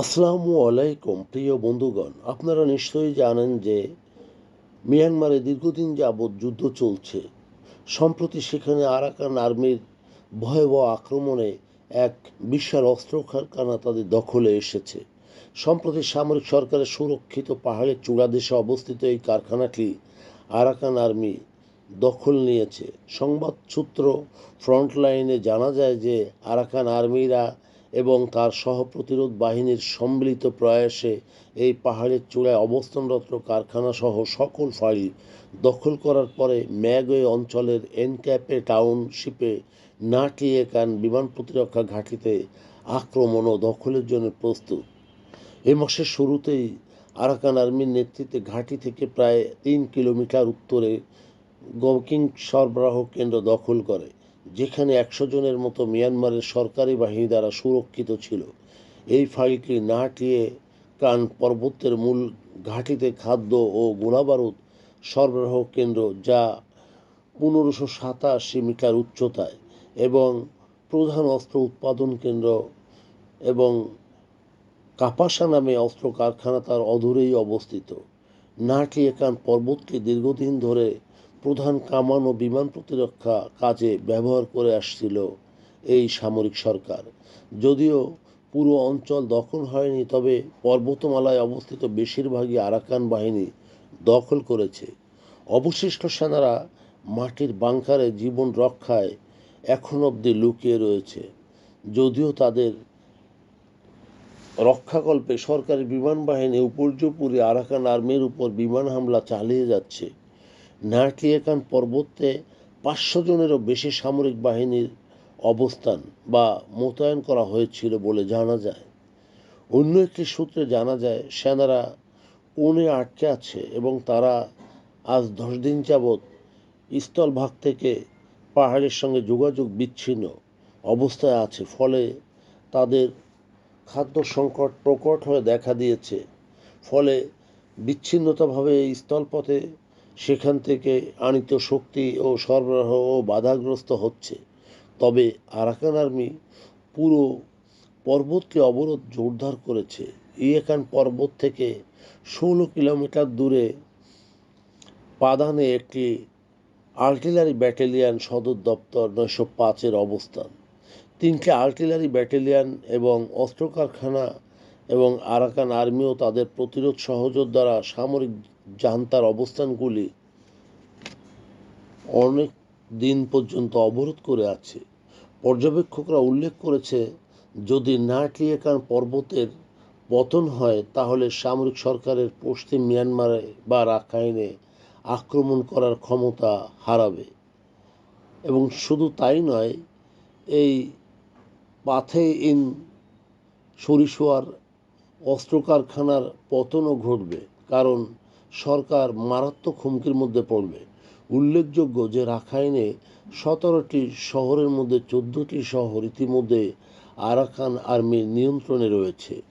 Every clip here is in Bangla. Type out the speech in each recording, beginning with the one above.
আসসালামু আলাইকুম, প্রিয় বন্ধুগণ। আপনারা নিশ্চয়ই জানেন যে মিয়ানমারে দীর্ঘদিন যাবৎ যুদ্ধ চলছে। সম্প্রতি সেখানে আরাকান আর্মির ভয়াবহ আক্রমণে এক বিশাল অস্ত্র কারখানা তাদের দখলে এসেছে। সম্প্রতি সামরিক সরকারের সুরক্ষিত পাহাড়ের চূড়াদেশে অবস্থিত এই কারখানাটি আরাকান আর্মি দখল নিয়েছে। সংবাদ সূত্র ফ্রন্টলাইনে জানা যায় যে আরাকান আর্মিরা এবং তার সহ প্রতিরোধ বাহিনীর সম্মিলিত প্রয়াসে এই পাহাড়ের চূড়ায় অবস্থানরত কারখানা সহ সকল ফাঁড়ি দখল করার পরে ম্যাগওয়ে অঞ্চলের এনক্যাপে টাউনশিপে নাটিয়েকান বিমান প্রতিরক্ষা ঘাঁটিতে আক্রমণ ও দখলের জন্য প্রস্তুত। এ মাসের শুরুতেই আরাকান আর্মির নেতৃত্বে ঘাঁটি থেকে প্রায় তিন কিলোমিটার উত্তরে গকিং সরবরাহ কেন্দ্র দখল করে। যেখানে একশো জনের মতো মিয়ানমারের সরকারি বাহিনী দ্বারা সুরক্ষিত ছিল, এই ফাইলটি নাটিয়ে কান পর্বতের মূল ঘাঁটিতে খাদ্য ও গোলাবারুদ সরবরাহ কেন্দ্র যা পনেরোশো সাতাশি মিটার উচ্চতায় এবং প্রধান অস্ত্র উৎপাদন কেন্দ্র এবং কাপাসা নামে অস্ত্র কারখানা তার অদূরেই অবস্থিত। নাটিয়েকান পর্বতকে দীর্ঘদিন ধরে প্রধান কামান ও বিমান প্রতিরক্ষা কাজে ব্যবহার করে আসছিল এই সামরিক সরকার। যদিও পুরো অঞ্চল দখল হয়নি, তবে পর্বতমালায় অবস্থিত বেশিরভাগই আরাকান বাহিনী দখল করেছে। অবশিষ্ট সেনারা মাটির বাংকারে জীবন রক্ষায় এখন অবধি লুকিয়ে রয়েছে। যদিও তাদের রক্ষাকল্পে সরকারি বিমান বাহিনী উপর্যুপুরি আরাকান আর্মির উপর বিমান হামলা চালিয়ে যাচ্ছে। নাটিয়েকান পর্বতে পাঁচশো জনেরও বেশি সামরিক বাহিনীর অবস্থান বা মোতায়েন করা হয়েছিল বলে জানা যায়। অন্য একটি সূত্রে জানা যায়, সেনারা কোণে আটকে আছে এবং তারা আজ দশ দিন যাবৎ স্থলভাগ থেকে পাহাড়ের সঙ্গে যোগাযোগ বিচ্ছিন্ন অবস্থায় আছে, ফলে তাদের খাদ্য সংকট প্রকট হয়ে দেখা দিয়েছে। ফলে বিচ্ছিন্নতাভাবে স্থলপথে সেখান থেকে আনিত শক্তি ও সরবরাহ ও বাধাগ্রস্ত হচ্ছে। তবে আরাকান আর্মি পুরো পর্বতকে অবরোধ জোরদার করেছে। ইয়েকান পর্বত থেকে ষোলো কিলোমিটার দূরে পাদানে একটি আর্টিলারি ব্যাটালিয়ান সদর দপ্তর নয়শো পাঁচের অবস্থান। তিনটি আর্টিলারি ব্যাটালিয়ান এবং অস্ত্র কারখানা এবং আরাকান আর্মিও তাদের প্রতিরোধ সহযোগ দ্বারা সামরিক জান্তার অবস্থানগুলি অনেক দিন পর্যন্ত অবরোধ করে আছে। পর্যবেক্ষকরা উল্লেখ করেছে, যদি নাটিয়েকান পর্বতের পতন হয়, তাহলে সামরিক সরকারের পশ্চিম মিয়ানমারে বা রাখাইনে আক্রমণ করার ক্ষমতা হারাবে। এবং শুধু তাই নয়, এই পাথে ইন সরিষোয়ার অস্ত্র কারখানার পতনও ঘটবে, কারণ সরকার মারাত্মক হুমকির মধ্যে পড়বে। উল্লেখযোগ্য যে রাখাইনে সতেরোটি শহরের মধ্যে চোদ্দটি শহর ইতিমধ্যে আরাকান আর্মির নিয়ন্ত্রণে রয়েছে।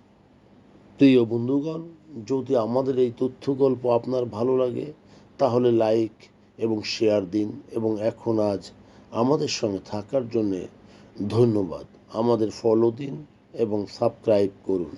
প্রিয় বন্ধুগণ, যদি আমাদের এই তথ্য গল্প আপনার ভালো লাগে, তাহলে লাইক এবং শেয়ার দিন এবং এখন আজ আমাদের সঙ্গে থাকার জন্যে ধন্যবাদ। আমাদের ফলো দিন এবং সাবস্ক্রাইব করুন।